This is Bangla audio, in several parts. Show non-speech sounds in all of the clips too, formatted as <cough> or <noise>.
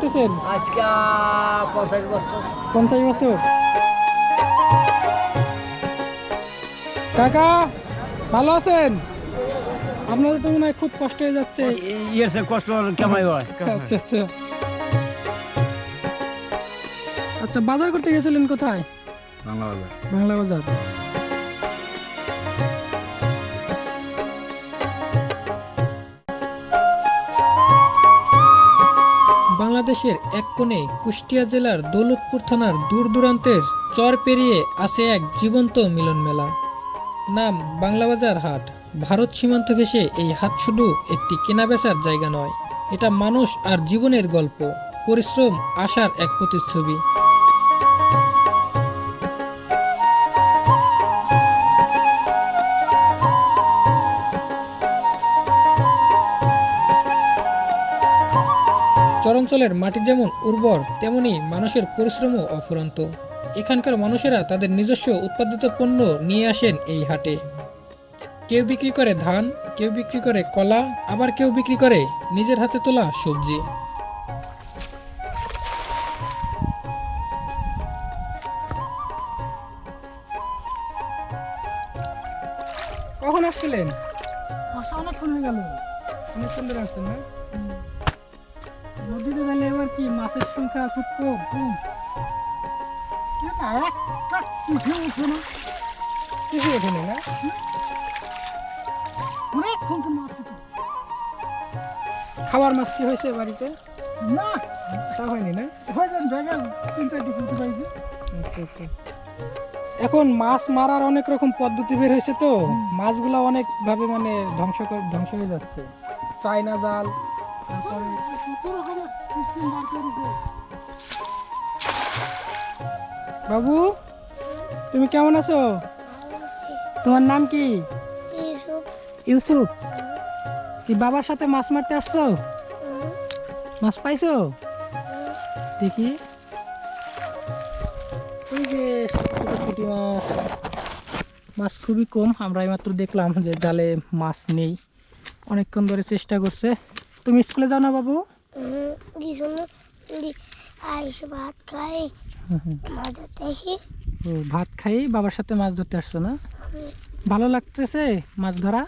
করতেছেন? আজকে পঞ্চাশ বছর। পঞ্চাশ বছর? কাকা ভালো আছেন? আপনাদের তো মনে হয় খুব কষ্ট হয়ে যাচ্ছে। ইয়ের সে কষ্ট কেমাই হয়? আচ্ছা আচ্ছা। আচ্ছা বাজার করতে গেছিলেন কোথায়? বাংলা বাজার। বাংলা বাজার। বাংলাদেশের এক কোণে কুষ্টিয়া জেলার দৌলতপুর থানার দূর দূরান্তের চর পেরিয়ে আছে এক জীবন্ত মিলন মেলা নাম বাংলাবাজার হাট। ভারত সীমান্ত ঘেঁষে এই হাট শুধু একটি কেনাবেচার জায়গা নয়, এটা মানুষ আর জীবনের গল্প, পরিশ্রম, আশার এক প্রতিচ্ছবি। চরাঞ্চলের মাটি যেমন উর্বর, তেমনি মানুষের পরিশ্রমও অফুরন্ত। এখানকার মানুষেরা তাদের নিজস্ব উৎপাদিত পণ্য নিয়ে আসেন এই হাটে। কেউ বিক্রি করে ধান, কেউ বিক্রি করে কলা, আবার কেউ বিক্রি করে নিজের হাতে তোলা সবজি। কি মাছের সংখ্যা খুব কম? কম কিছু ওঠেনি না। অনেকক্ষণ তো মাছ খাবার মাছ কি হয়েছে বাড়িতে? না। তা হয়নি না? তিন চারটি ফুটে পাইছি আচ্ছা আচ্ছা। এখন মাছ মারার অনেক রকম পদ্ধতি বের হয়েছে তো। মাছগুলো অনেক ভাবে মানে ধ্বংস ধ্বংস হয়ে যাচ্ছে। চায়না জাল তারপরে বাবু তুমি কেমন আছো? তোমার নাম কি? ইউসুফ। কি বাবার সাথে মাছ মারতে আসছো? মাছ পাইছো? দেখি। ওই যে ছোট মাছ। মাছ খুবই কম আমরা এইমাত্র দেখলাম যে জালে মাছ নেই। অনেকক্ষণ ধরে চেষ্টা করছে। তুমি স্কুলে যাও না বাবু? আইসে ভাত খাই মজা দেখি ও ভাত খাই বাবার সাথে মাছ ধরতে আসছো না? ভালো লাগতেছে মাছ ধরা?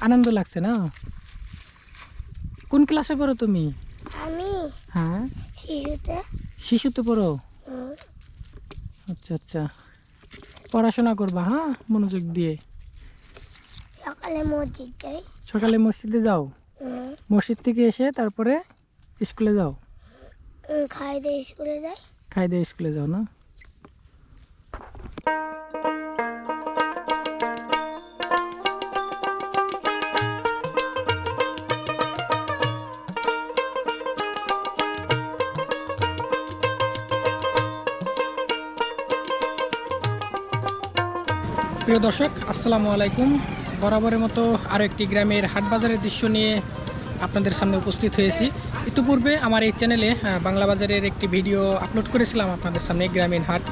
আনন্দ লাগছে না? কোন ক্লাসে পড়ো তুমি? আমি হ্যাঁ। শিশুতে। শিশুতে পড়ো? আচ্ছা আচ্ছা। পড়াশোনা করবা হ্যাঁ মনোযোগ দিয়ে? সকালে মসজিদ যাই। সকালে মসজিদে যাও? মসজিদ থেকে এসে তারপরে স্কুলে যাও। খাই দিয়ে স্কুলে যাই। খাই দিয়ে স্কুলে যাও না? প্রিয় দর্শক আসসালামু আলাইকুম। বরাবরের মতো আরও একটি গ্রামের হাট বাজারের দৃশ্য নিয়ে আপনাদের সামনে উপস্থিত হয়েছি। ইতিপূর্বে আমার এই চ্যানেলে বাংলা বাজারের একটি ভিডিও আপলোড করেছিলাম আপনাদের সামনে, গ্রামীণ হাট।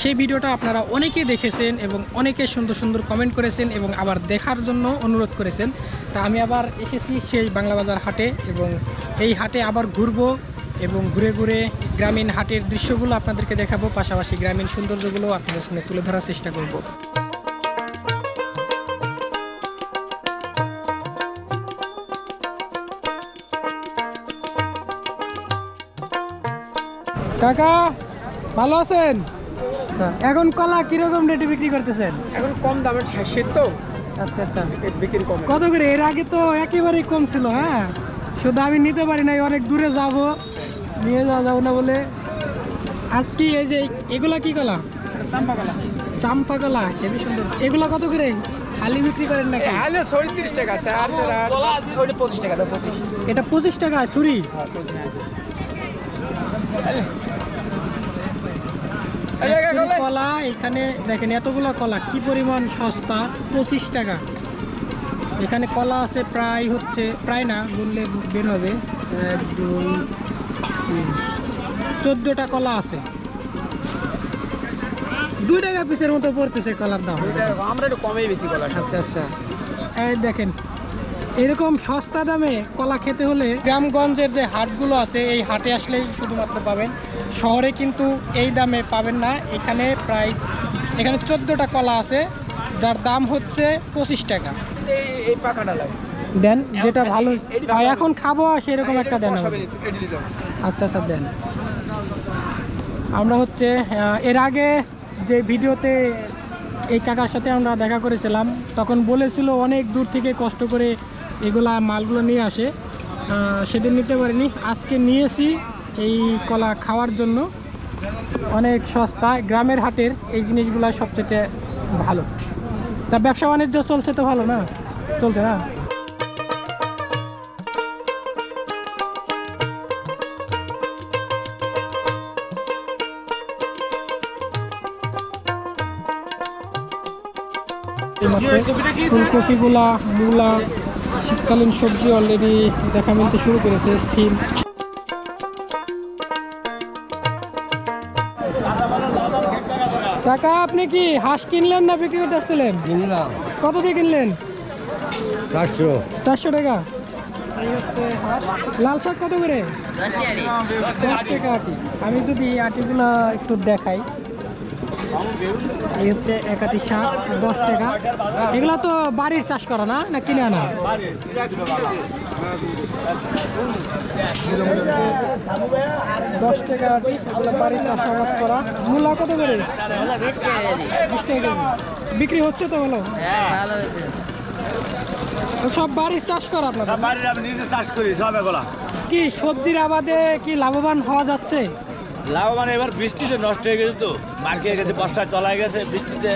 সেই ভিডিওটা আপনারা অনেকে দেখেছেন এবং অনেকে সুন্দর সুন্দর কমেন্ট করেছেন এবং আবার দেখার জন্য অনুরোধ করেছেন। তা আমি আবার এসেছি সেই বাংলা বাজার হাটে এবং এই হাটে আবার ঘুরবো এবং ঘুরে ঘুরে গ্রামীণ হাটের দৃশ্যগুলো আপনাদেরকে দেখাবো। পাশাপাশি গ্রামীণ সৌন্দর্যগুলো আপনাদের সামনে তুলে ধরার চেষ্টা করব। কাকা ভালো আছেন? আচ্ছা। এখন কলা কীরকম রেটে বিক্রি করতেছেন? এখন কম দামে শীত তো। আচ্ছা আচ্ছা। বিক্রি কম। কত করে? এর আগে তো একেবারেই কম ছিল হ্যাঁ? শুধু আমি নিতে পারি নাই অনেক দূরে যাব নিয়ে যাওয়া যাব না বলে। আজ কি এই যে এগুলা কি কলা? সাম্পা কলা। চাম্পা কলা হেবি সুন্দর। এগুলা কত করে? খালি বিক্রি করেন নাকি? আলে ছত্রিশ টাকা স্যার স্যার পঁচিশ টাকা পঁচিশ। এটা পঁচিশ টাকা ছুরি হ্যাঁ পঁচিশ এক ছুরি কলা এখানে দেখেন এতগুলো কলা কি পরিমাণ সস্তা? পঁচিশ টাকা। এখানে কলা আছে প্রায় হচ্ছে প্রায় না বললে বের হবে। এক দুই তিন চোদ্দোটা কলা আছে। দুই টাকা পিসের মতো পড়তেছে কলার দাম। আমরা একটু কমেই বেশি কলা আচ্ছা আচ্ছা। এই দেখেন এরকম সস্তা দামে কলা খেতে হলে গ্রামগঞ্জের যে হাটগুলো আছে, এই হাটে আসলেই শুধুমাত্র পাবেন। শহরে কিন্তু এই দামে পাবেন না। এখানে প্রায়, এখানে চোদ্দোটা কলা আছে, যার দাম হচ্ছে পঁচিশ টাকা। এই লাগে দেন, যেটা ভালো এখন খাব, সেরকম একটা দেন। আচ্ছা আচ্ছা দেন। আমরা হচ্ছে এর আগে যে ভিডিওতে এই কাকার সাথে আমরা দেখা করেছিলাম, তখন বলেছিল অনেক দূর থেকে কষ্ট করে এগুলা মালগুলো নিয়ে আসে। সেদিন নিতে পারিনি। আজকে নিয়েছি এই কলা খাওয়ার জন্য। অনেক সস্তা। গ্রামের হাটের এই জিনিসগুলো সবচেয়ে ভালো। তা ব্যবসা বাণিজ্য চলছে তো ভালো না? চলছে না? ফুলকপিগুলা, মূলা শীতকালীন সবজি অলরেডি দেখা মিলতে শুরু করেছে সিম কাকা আপনি কি হাঁস কিনলেন না বিক্রি করতে আসছিলেন? কিনলাম। কত দিয়ে কিনলেন? চারশো। চারশো টাকা। লাল শাক কত করে? দশ টাকা আটি। আমি যদি আটিগুলো একটু দেখাই। এই হচ্ছে এক আটি শাক দশ টাকা। এগুলা তো বাড়ির চাষ করা না না কিনে আনা? দশ টাকা বাড়ির চাষাবাদ করা। মূলা কত করে? বিক্রি হচ্ছে তো ভালো? সব বাড়ির চাষ করা আপনাদের? বাড়ির আমি নিজে চাষ করি সব এগুলা। কি সবজির আবাদে কি লাভবান হওয়া যাচ্ছে? লাভবান এবার বৃষ্টিতে নষ্ট হয়ে গেছে তো। মার খেয়ে গেছে বর্ষা তলায় গেছে বৃষ্টিতে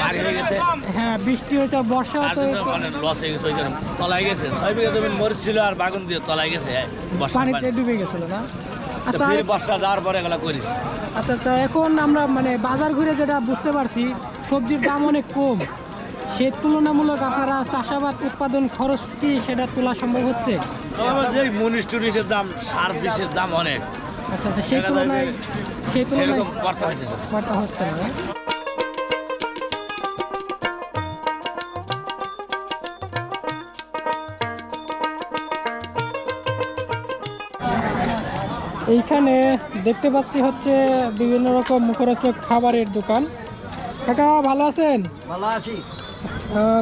মার হয়ে গেছে। হ্যাঁ বৃষ্টি হয়েছে বর্ষা তার মানে লস হয়ে গেছে ওই জন্য তলায় গেছে। ছয় বিঘা জমি মরিচ ছিল আর বাগুন দিয়ে তলায় গেছে পানিতে ডুবে গেছিল না? আচ্ছা ফিরে বর্ষা যাওয়ার পরে এগুলা করিস। আচ্ছা আচ্ছা এখন আমরা মানে বাজার ঘুরে যেটা বুঝতে পারছি সবজির দাম অনেক কম। সে তুলনামূলক আপনারা চাষাবাদ উৎপাদন খরচ কি সেটা তোলা সম্ভব হচ্ছে? যে মুনিশ টুনিশের দাম সার বিষের দাম অনেক। আচ্ছা আচ্ছা সেই তুলনায় সেই তুলনায় বার্তা হচ্ছে না? এইখানে দেখতে পাচ্ছি হচ্ছে বিভিন্ন রকম মুখরোচক খাবারের দোকান। কাকা ভালো আছেন? ভালো আছি।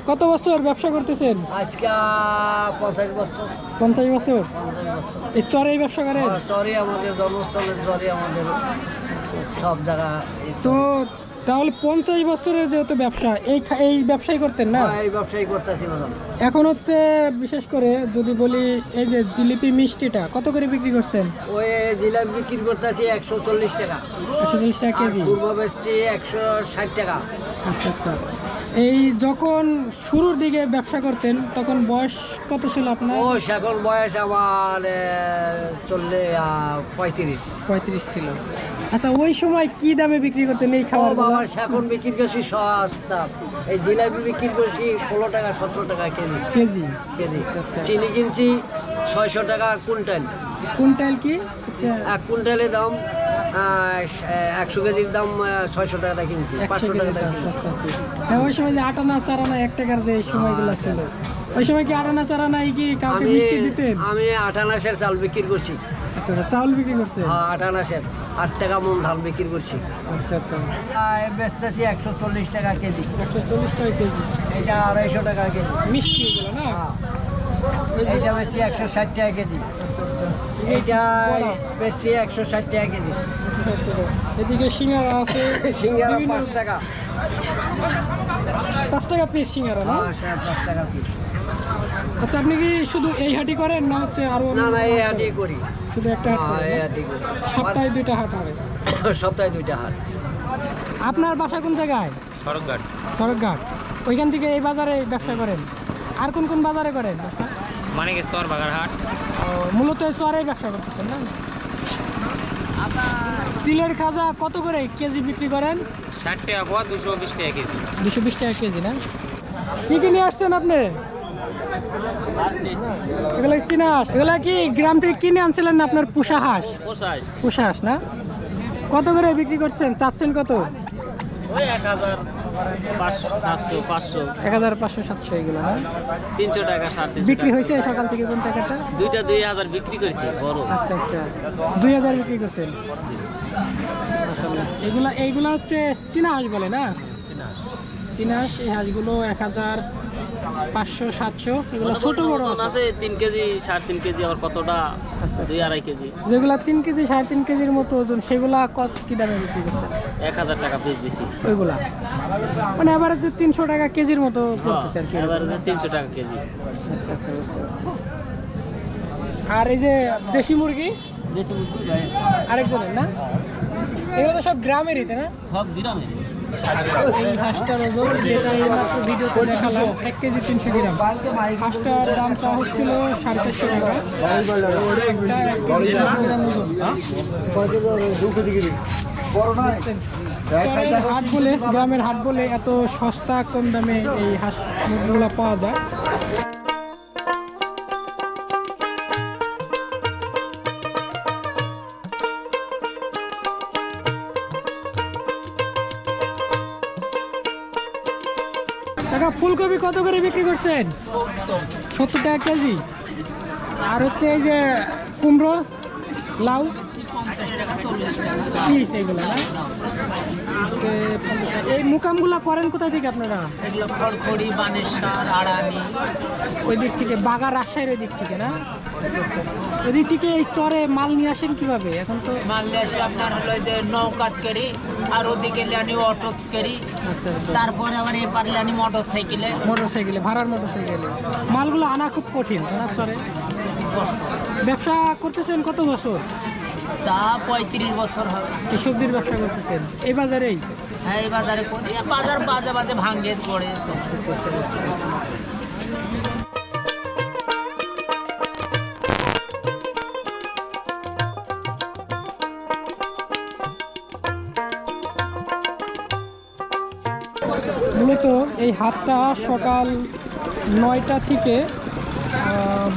কত বছর ব্যবসা করতেছেন? আজকে পঞ্চাশ বছর। পঞ্চাশ বছর? এই চরেই ব্যবসা করেন? চরে আমাদের জন্মস্থলের চরে আমাদের সব জায়গা তো তাহলে পঞ্চাশ বছরের যেহেতু ব্যবসা এই এই ব্যবসাই করতেন না? এই ব্যবসায়ী করতেছি এখন হচ্ছে বিশেষ করে যদি বলি এই যে জিলিপি মিষ্টিটা কত করে বিক্রি করছেন? ওই জিলাপি বিক্রি করতেছি একশো চল্লিশ টাকা। একশো চল্লিশ টাকা কেজি। পূর্ব বেচছি একশো ষাট টাকা। আচ্ছা আচ্ছা। এই যখন শুরুর দিকে ব্যবসা করতেন তখন বয়স কত ছিল আপনার? ও এখন বয়স আমার চললে পঁয়ত্রিশ। পঁয়ত্রিশ ছিল। আচ্ছা ওই সময় কি দামে বিক্রি করতেন এই খাবার বাবা এখন বিক্রি করছি সস্তা। এই জিলাপি বিক্রি করছি ষোলো টাকা সতেরো টাকা কেজি। কেজি? কেজি। আচ্ছা। চিনি কিনছি ছয়শো টাকা কুইন্টাল। কুইন্টাল কি? আচ্ছা, এক কুইন্টালের দাম একশো কেজির দাম ছয়শো টাকা কিনছি পাঁচশো টাকা। হ্যাঁ ওই সময় যে আটানা চারানা এক টাকার যে সময়গুলো ছিল। ওই সময় কি আটানা চারানা কি কাউকে মিষ্টি দিতেন? আমি আটানাশের চাল বিক্রি করছি। আচ্ছা আচ্ছা চাউল বিক্রি করছে হ্যাঁ, আটানাশের আট টাকা মন ধান বিক্রি করছি। আচ্ছা আচ্ছা। বেচতেছি একশো চল্লিশ টাকা কেজি। একশো চল্লিশ টাকা কেজি। এটা আড়াইশো টাকা কেজি। মিষ্টি এগুলো না? এইটা বেচছি একশো ষাট টাকা কেজি। আচ্ছা আচ্ছা। এইটা বেচছি একশো ষাট টাকা কেজি। 160 টাকা। এদিকে সিঙ্গারা আছে। সিঙ্গারা পাঁচ টাকা। পাঁচ টাকা পিস সিঙ্গারা না? হ্যাঁ পাঁচ টাকা পিস আচ্ছা আপনি কি শুধু এই হাটি করেন না হচ্ছে আরও না না এই হাটি করি। শুধু একটা হাট এই হাটি করি। সপ্তাহে দুইটা হাট হবে? <coughs> সপ্তাহে দুইটা হাট। আপনার বাসা কোন জায়গায়? সড়কঘাট। সড়কঘাট। ওইখান থেকে এই বাজারে ব্যবসা করেন? আর কোন কোন বাজারে করেন? ব্যবসা? মানে কি সর বাগারহাট ও, মূলত এই চরেই ব্যবসা করতেছেন না? তিলের খাজা কত করে কেজি বিক্রি করেন? ষাট টাকা পাওয়া দুশো বিশ টাকা কেজি। দুশো বিশ টাকা কেজি না? কি কি নিয়ে আসছেন আপনি? এগুলো হাঁস এগুলা কি গ্রাম থেকে কিনে আনছিলেন না আপনার পুষা হাঁস? পুষা হাঁস না? কত করে বিক্রি করছেন? চাচ্ছেন কত? ওই এক হাজার। এক হাজার পাঁচশো সাতশো এগুলো তিনশো টাকা সাড়ে তিনশো বিক্রি হয়েছে সকাল থেকে কোন টাকাটা? দুইটা দুই হাজার বিক্রি করেছি বড়। আচ্ছা আচ্ছা। দুই হাজার বিক্রি করছেন। এগুলা এইগুলা হচ্ছে চীনা হাঁস বলে না? চীনা হাঁস এই হাঁসগুলো এক হাজার পাঁচশো সাতশো এগুলো ছোট বড় আছে। তিন কেজি সাড়ে তিন কেজি আবার কতটা? দুই আড়াই কেজি। যেগুলা তিন কেজি সাড়ে তিন কেজির মতো ওজন সেগুলা কত কি দামে বিক্রি করছেন? এক হাজার টাকা পিস দিছি। ওইগুলা? মানে যে তিনশো টাকা কেজির মতো পড়তেছে আর কি হ্যাঁ, যে তিনশো টাকা কেজি। আচ্ছা আচ্ছা বুঝতে পারছি। আর এই যে দেশি মুরগি? দেশি মুরগি আরেকজনের না? এগুলো তো সব গ্রামেরই তাই না? সব গ্রামে এই হাঁসটার ওজন, যেটা এই মাত্র এক কেজি তিনশো গ্রাম। হাঁসটার দাম হচ্ছিল সাড়ে চারশো টাকা। হাট বলে, গ্রামের হাট বলে এত সস্তা, কম দামে এই হাঁস মুরগিগুলো পাওয়া যায়। ফুলকপি কত করে বিক্রি করছেন? সত্তর টাকা কেজি। আর হচ্ছে এই যে কুমড়ো লাউ পিস এইগুলো না। এই মুকামগুলো করেন কোথা থেকে আপনারা? এগুলো খড়খড়ি বানেশ্বর আড়ানি। ওই দিক থেকে বাগা রাজশাহীর ওই দিক থেকে না? থেকে এই চরে মাল নিয়ে আসেন কীভাবে? এখন তো মানলে আসে আপনার হলো যে নৌকাত করি আর ওদিকে লানি অটো করি। আচ্ছা আচ্ছা। তারপরে আবার এবার লানি মোটর সাইকেলে মোটর সাইকেলে ভাড়ার মোটর সাইকেলে মালগুলো আনা খুব কঠিন না চরে? ব্যবসা করতেছেন কত বছর? তা পঁয়ত্রিশ বছর হবে। সবজির ব্যবসা করতেছেন? এই বাজারেই? হ্যাঁ এই বাজারে করি। বাজার বাজে বাজে ভাঙ্গে পড়ে। এই হাটটা সকাল নয়টা থেকে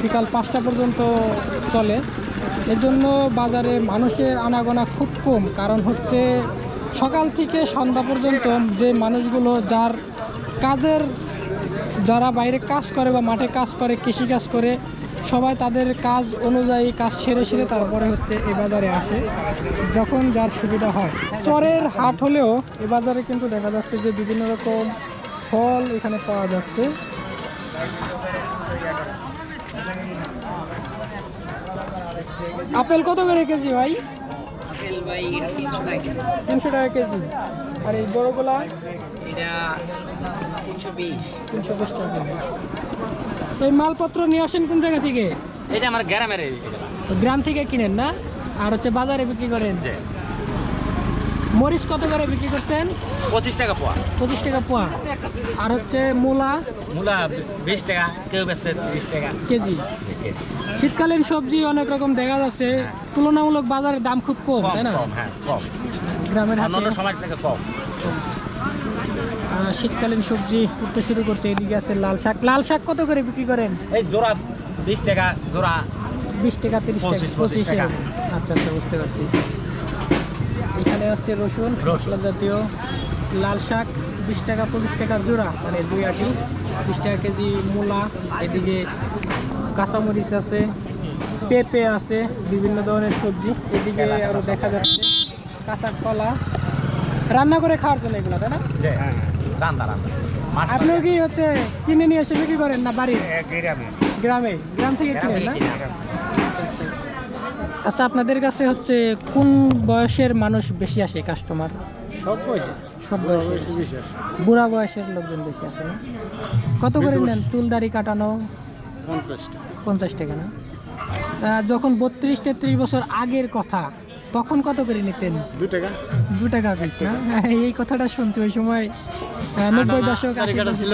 বিকাল পাঁচটা পর্যন্ত চলে। এর জন্য বাজারে মানুষের আনাগোনা খুব কম, কারণ হচ্ছে সকাল থেকে সন্ধ্যা পর্যন্ত যে মানুষগুলো যার কাজের, যারা বাইরে কাজ করে বা মাঠে কাজ করে, কৃষি কাজ করে, সবাই তাদের কাজ অনুযায়ী কাজ সেরে সেরে তারপরে হচ্ছে এ বাজারে আসে, যখন যার সুবিধা হয়। চরের হাট হলেও এ বাজারে কিন্তু দেখা যাচ্ছে যে বিভিন্ন রকম ফল এখানে পাওয়া যাচ্ছে। আপেল কত করে কেজি ভাই? তিনশো টাকা কেজি। আর এই বড়গুলা? তিনশো বিশ। টাকা তো এই মালপত্র নিয়ে আসেন কোন জায়গা থেকে? এটা আমার গ্রামের গ্রাম থেকে কিনেন না? আর হচ্ছে বাজারে বিক্রি করেন? মরিচ কত করে বিক্রি করছেন? পঁচিশ টাকা পোয়া। পঁচিশ টাকা পোয়া। আর হচ্ছে মূলা? মূলা বিশ টাকা কেউ বেচছে তিরিশ টাকা। কেজি। শীতকালীন সবজি অনেক রকম দেখা যাচ্ছে তুলনামূলক বাজারের দাম খুব কম তাই না? হ্যাঁ কম। গ্রামের হাটে সময় থেকে কম। শীতকালীন সবজি উঠতে শুরু করছে এদিকে আছে লাল শাক। লাল শাক কত করে বিক্রি করেন? এই জোড়া বিশ টাকা জোড়া বিশ টাকা তিরিশ টাকা পঁচিশ, পঁচিশ টাকা। আচ্ছা আচ্ছা বুঝতে পারছি। এখানে হচ্ছে রসুন মশলা জাতীয়। লাল শাক বিশ টাকা পঁচিশ টাকা জোড়া মানে দুই আটি। বিশ টাকা কেজি মূলা এদিকে কাঁচামরিচ আছে পেঁপে আছে বিভিন্ন ধরনের সবজি। এদিকে আরও দেখা যাচ্ছে কাঁচা কলা। রান্না করে খাওয়ার জন্য এগুলো তাই না? আপনিও কি হচ্ছে কিনে নিয়ে এসে বিক্রি করেন না বাড়ির? গ্রামে। গ্রাম থেকে কিনেন না? আচ্ছা আপনাদের কাছে হচ্ছে কোন বয়সের মানুষ বেশি আসে কাস্টমার সব বুড়া বয়সের লোকজন বেশি আসে না? কত করে নেন? চুল দাড়ি কাটানো? পঞ্চাশটা পঞ্চাশ টাকা না? যখন বত্রিশ তেত্রিশ বছর আগের কথা তখন কত করে নিতেন? দু টাকা। দু টাকা পিস না? এই কথাটা শুনছি ওই সময় নব্বই দশক কাটা ছিল।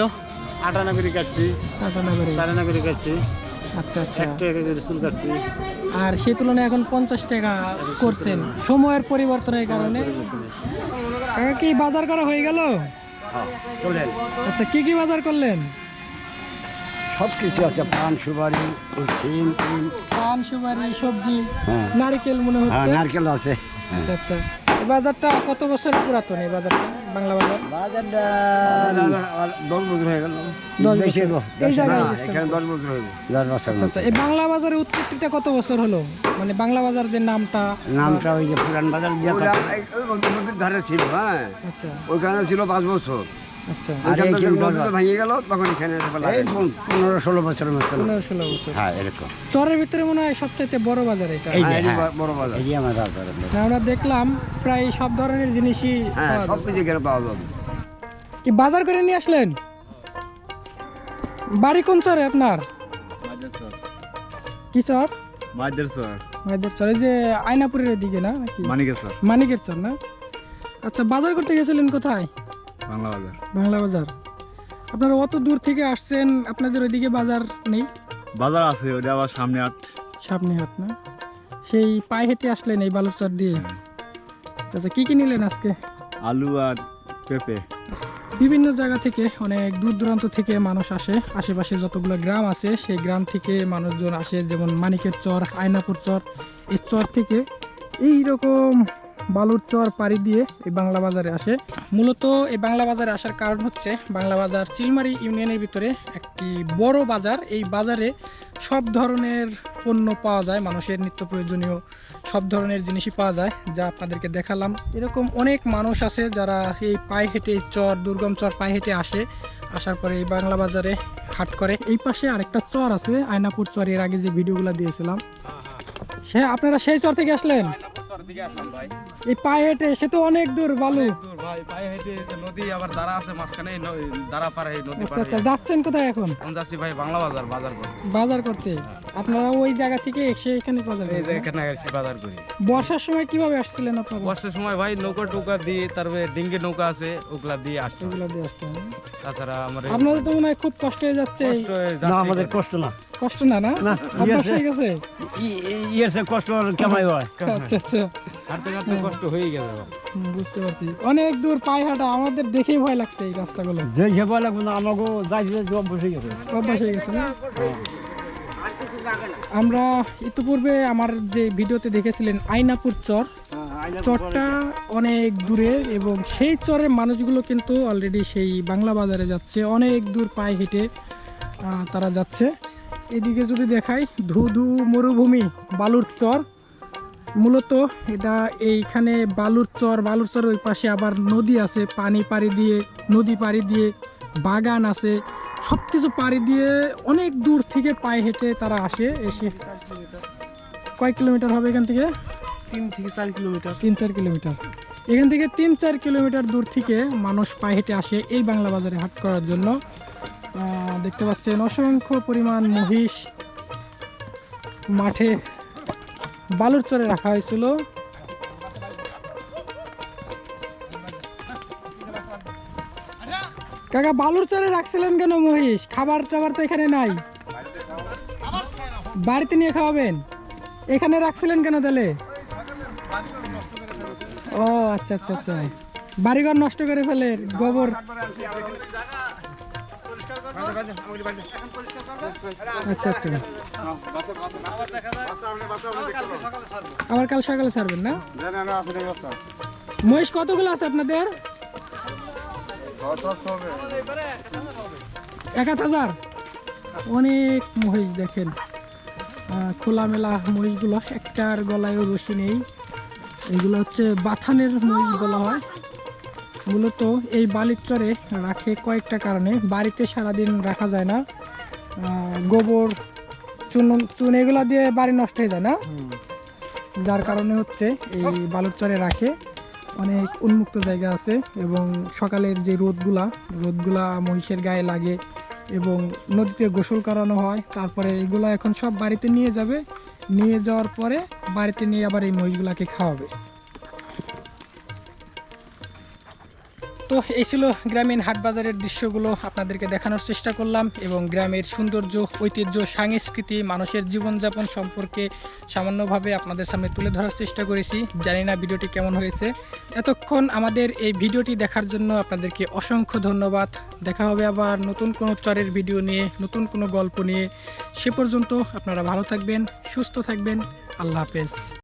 আটানা করে কাটছি। কাটানো করে কাটছি। আচ্ছা আচ্ছা। এক টাকা করে চুল কাটছি। আর সে তুলনায় এখন পঞ্চাশ টাকা করছেন। সময়ের পরিবর্তনের কারণে। কি বাজার করা হয়ে গেল? আচ্ছা কি কি বাজার করলেন? সব কিছু আছে পান সুপারি সিম পান সুপারি সবজি হ্যাঁ। নারকেল মনে হ্যাঁ হচ্ছে। নারকেল আছে। আচ্ছা আচ্ছা। বাজারটা কত বছর পুরাতন এই বাজারটা বাংলা বাজার? বাজারটা দশ বছর হয়ে গেল। আচ্ছা আচ্ছা এই বাংলা বাজারের উৎপত্তিটা কত বছর হলো? মানে বাংলা বাজার যে নামটা নামটা ওই যে পুরান বাজার ধারে ছিল হ্যাঁ। আচ্ছা। ওইখানে ছিল পাঁচ বছর। আচ্ছা। হ্যাঁ এরকম। চরের ভিতরে মনে হয় সবচাইতে বড় বাজার এটা। এই যে বড় বাজার। এই যে আমার বাজার আমরা দেখলাম প্রায় সব ধরনের জিনিসই হ্যাঁ কি বাজার করে নিয়ে আসলেন? বাড়ি কোন চরে আপনার? কি চর? মাইদের স্যার মাইদের চর এই যে আয়নাপুরের দিকে না মানিকের চর না? আচ্ছা বাজার করতে গেছিলেন কোথায়? বাংলা বাজার। বাংলা বাজার। আপনারা অত দূর থেকে আসছেন আপনাদের ওইদিকে বাজার নেই? বাজার আছে ওটা আবার সামনে আট সামনে হাট না? সেই পায়ে হেঁটে আসলেন এই বালুচর দিয়ে। আচ্ছা আচ্ছা, কি কি নিলেন আজকে? আলু আর পেঁপে। বিভিন্ন জায়গা থেকে অনেক দূর দূরান্ত থেকে মানুষ আসে। আশেপাশে যতগুলো গ্রাম আছে সেই গ্রাম থেকে মানুষজন আসে যেমন মানিকের চর আয়নাপুর চর। এই চর থেকে এই রকম বালুর চর পাড়ি দিয়ে এই বাংলা বাজারে আসে। মূলত এই বাংলা বাজারে আসার কারণ হচ্ছে বাংলা বাজার চিলমারি ইউনিয়নের ভিতরে একটি বড় বাজার। এই বাজারে সব ধরনের পণ্য পাওয়া যায় মানুষের নিত্য প্রয়োজনীয় সব ধরনের জিনিসই পাওয়া যায় যা আপনাদেরকে দেখালাম। এরকম অনেক মানুষ আছে যারা এই পায়ে হেঁটে চর দুর্গম চর পায়ে হেঁটে আসে আসার পরে এই বাংলা বাজারে হাট করে। এই পাশে আরেকটা চর আছে আয়নাপুর চর এর আগে যে ভিডিওগুলো দিয়েছিলাম। সে আপনারা সেই চর থেকে আসলেন? এই পায়ে হেঁটে সে তো অনেক দূর বালু। ভাই পায়ে হেঁটে নদী আবার দাঁড়া আছে মাঝখানে দাঁড়া পারে এই নদী আচ্ছা আচ্ছা যাচ্ছেন কোথায় এখন? আমি যাচ্ছি ভাই বাংলা বাজার বাজার করি বাজার করতে। আপনারা ওই জায়গা থেকে এসে এখানে বাজার এই এখানে এসে বাজার করি। বর্ষার সময় কীভাবে আসছিলেন আপনারা? বর্ষার সময় ভাই নৌকা টৌকা দিয়ে তারপরে ডিঙ্গি নৌকা আছে ওগুলা দিয়ে আসতে হয়। দিয়ে আসতে তাছাড়া এই আপনাদের তো মনে হয় খুব কষ্ট হয়ে যাচ্ছে। না আমাদের কষ্ট না। কষ্ট না না? অভ্যাস হয়ে গেছে? ইয়ের সে কষ্ট কেমাই হয়? <laughs> আচ্ছা আচ্ছা। হাঁটতে হাঁটতে কষ্ট হয়ে গেছে বুঝতে পারছি। অনেক দূর পায়ে হাঁটা আমাদের দেখেই ভয় লাগছে এই রাস্তাগুলো। যে হেবা লাগবে না আমাকে যাইতে জব বসে গেছে। অভ্যাস হয়ে গেছে না? আমরা ইতিপূর্বে আমার যে ভিডিওতে দেখেছিলেন আইনাপুর চর। চরটা অনেক দূরে এবং সেই চরের মানুষগুলো কিন্তু অলরেডি সেই বাংলা বাজারে যাচ্ছে। অনেক দূর পায়ে হেঁটে আহ, তারা যাচ্ছে। এদিকে যদি দেখাই ধু ধু মরুভূমি বালুর চর। মূলত এটা এইখানে বালুর চর বালুর চর ওই পাশে আবার নদী আছে পানি পাড়ি দিয়ে নদী পাড়ি দিয়ে বাগান আছে। সব কিছু পাড়ি দিয়ে অনেক দূর থেকে পায়ে হেঁটে তারা আসে এসে কয় কিলোমিটার হবে এখান থেকে? তিন থেকে চার কিলোমিটার। তিন চার কিলোমিটার। এখান থেকে তিন চার কিলোমিটার দূর থেকে মানুষ পায়ে হেঁটে আসে এই বাংলা বাজারে হাট করার জন্য। দেখতে পাচ্ছেন অসংখ্য পরিমাণ মহিষ মাঠে বালুর চরে রাখা হয়েছিল। কাকা, বালুর চরে রাখছিলেন কেন মহিষ? খাবার টাবার তো এখানে নাই। বাড়িতে নিয়ে খাওয়াবেন? এখানে রাখছিলেন কেন তাহলে? ও আচ্ছা আচ্ছা আচ্ছা। বাড়িঘর নষ্ট করে ফেলে, গোবর আচ্ছা আচ্ছা। আবার কাল সকালে ছাড়বেন না? মহিষ কতগুলো আছে আপনাদের? এক হাজার? অনেক মহিষ দেখেন। খোলামেলা মহিষগুলো, একটার গলায়ও রশি নেই। এগুলো হচ্ছে বাথানের মহিষ বলা হয়। মূলত এই বালির চরে রাখে কয়েকটা কারণে। বাড়িতে সারাদিন রাখা যায় না। গোবর চুন চুন এগুলো দিয়ে বাড়ি নষ্ট হয়ে যায় না। যার কারণে হচ্ছে এই বালুর চরে রাখে। অনেক উন্মুক্ত জায়গা আছে এবং সকালের যে রোদগুলা রোদগুলা মহিষের গায়ে লাগে এবং নদীতে গোসল করানো হয়। তারপরে এগুলো এখন সব বাড়িতে নিয়ে যাবে। নিয়ে যাওয়ার পরে বাড়িতে নিয়ে আবার এই মহিষগুলাকে খাওয়াবে। তো এই ছিল গ্রামীণ হাট বাজারের দৃশ্যগুলো। আপনাদেরকে দেখানোর চেষ্টা করলাম এবং গ্রামের সৌন্দর্য, ঐতিহ্য, সংস্কৃতি, মানুষের জীবনযাপন সম্পর্কে সামান্যভাবে আপনাদের সামনে তুলে ধরার চেষ্টা করেছি। জানি না ভিডিওটি কেমন হয়েছে। এতক্ষণ আমাদের এই ভিডিওটি দেখার জন্য আপনাদেরকে অসংখ্য ধন্যবাদ। দেখা হবে আবার নতুন কোনো চরের ভিডিও নিয়ে, নতুন কোনো গল্প নিয়ে। সে পর্যন্ত আপনারা ভালো থাকবেন, সুস্থ থাকবেন। আল্লাহ হাফেজ।